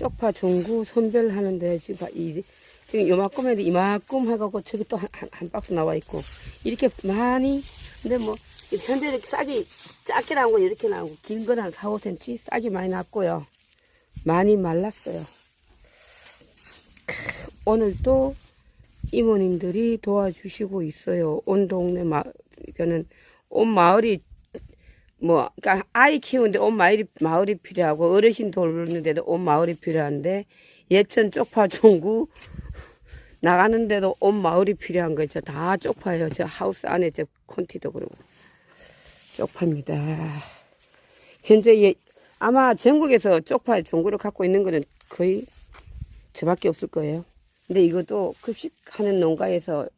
쪽파 종구 선별하는데 지금 지금 요만큼에도 이만큼 해갖고 저기 또 한 한 박스 나와 있고 이렇게 많이 근데 뭐 현재 이렇게 싹이 작게 나온 거 이렇게 나오고 긴 건 한 4, 5cm 싹이 많이 났고요. 많이 말랐어요. 크, 오늘 또 이모님들이 도와주시고 있어요. 온 동네 마, 이거는 온 마을이 뭐, 그니까 아이 키우는데 온 마을이, 마을이 필요하고 어르신 돌보는데도 온 마을이 필요한데 예천 쪽파 종구 나가는데도 온 마을이 필요한 거죠. 다 쪽파예요. 저 하우스 안에 저 콘티도 그러고 쪽파입니다. 현재 예, 아마 전국에서 쪽파 종구를 갖고 있는 거는 거의 저밖에 없을 거예요. 근데 이것도 급식하는 농가에서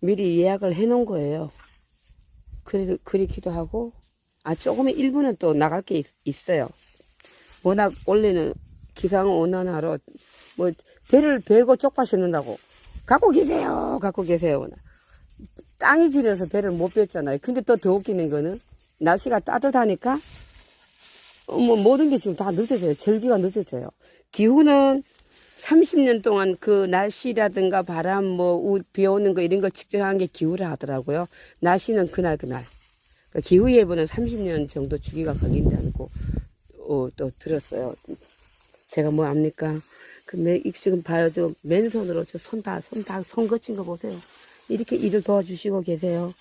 미리 예약을 해 놓은 거예요. 그래도 그리기도 하고 아 조금의 일부는 또 나갈 게 있, 어요. 워낙 원래는 기상 온난화로 뭐 배를 베고 쪽파 심는다고. 갖고 계세요. 갖고 계세요. 땅이 지려서 배를 못 뺐잖아요. 근데 또 더 웃기는 거는 날씨가 따뜻하니까 어, 뭐 모든 게 지금 다 늦어져요. 절기가 늦어져요. 기후는 30년 동안 그 날씨라든가 바람 뭐 비 오는 거 이런 걸 측정한 게 기후라 하더라고요. 날씨는 그날 그날. 그 기후 예보는 30년 정도 주기가 걸린다는 거 어, 또 들었어요. 제가 뭐 압니까? 그 매, 이 지금 봐요. 저 맨손으로 저 손 다, 손 다, 손 거친 거 보세요. 이렇게 일을 도와주시고 계세요.